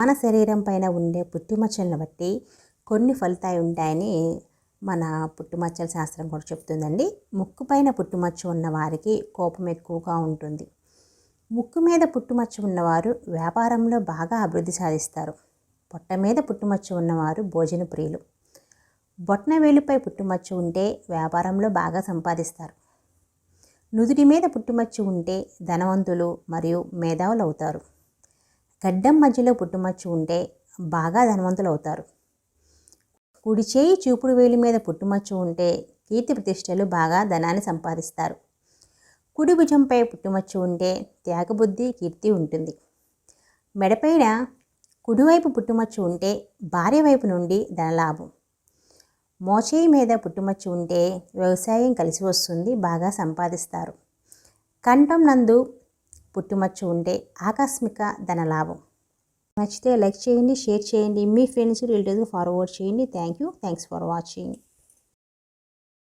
మన శరీరం పైన ఉండే పుట్టుమచ్చలను బట్టి కొన్ని ఫలితాలు ఉంటాయని మన పుట్టుమచ్చల శాస్త్రం కూడా చెప్తుందండి. ముక్కు పైన పుట్టుమచ్చ ఉన్న వారికి కోపం ఎక్కువగా ఉంటుంది. ముక్కు మీద పుట్టుమచ్చ ఉన్నవారు వ్యాపారంలో బాగా అభివృద్ధి సాధిస్తారు. పొట్ట మీద పుట్టుమచ్చ ఉన్నవారు భోజన ప్రియులు. బొట్న వేలుపై పుట్టుమచ్చ ఉంటే వ్యాపారంలో బాగా సంపాదిస్తారు. నుదుటి మీద పుట్టుమచ్చ ఉంటే ధనవంతులు మరియు మేధావులు అవుతారు. గడ్డం మధ్యలో పుట్టుమచ్చ ఉంటే బాగా ధనవంతులు అవుతారు కుడి చేయి చూపుడు వేలి మీద పుట్టుమచ్చ ఉంటే కీర్తి ప్రతిష్టలు బాగా ధనాన్ని సంపాదిస్తారు. కుడి భుజంపై పుట్టుమచ్చ ఉంటే త్యాగబుద్ధి కీర్తి ఉంటుంది. మెడపైన కుడివైపు పుట్టుమచ్చ ఉంటే భార్య వైపు నుండి ధనలాభం. మోచేయి మీద పుట్టుమచ్చ ఉంటే వ్యవసాయం కలిసి వస్తుంది బాగా సంపాదిస్తారు. కంఠం నందు పుట్టుమచ్చు ఉంటే ఆకస్మిక ధనలాభం. నచ్చితే లైక్ చేయండి షేర్ చేయండి. మీ ఫ్రెండ్స్ రిలేటివ్స్ ఫార్వర్డ్ చేయండి. Thank you thanks for watching.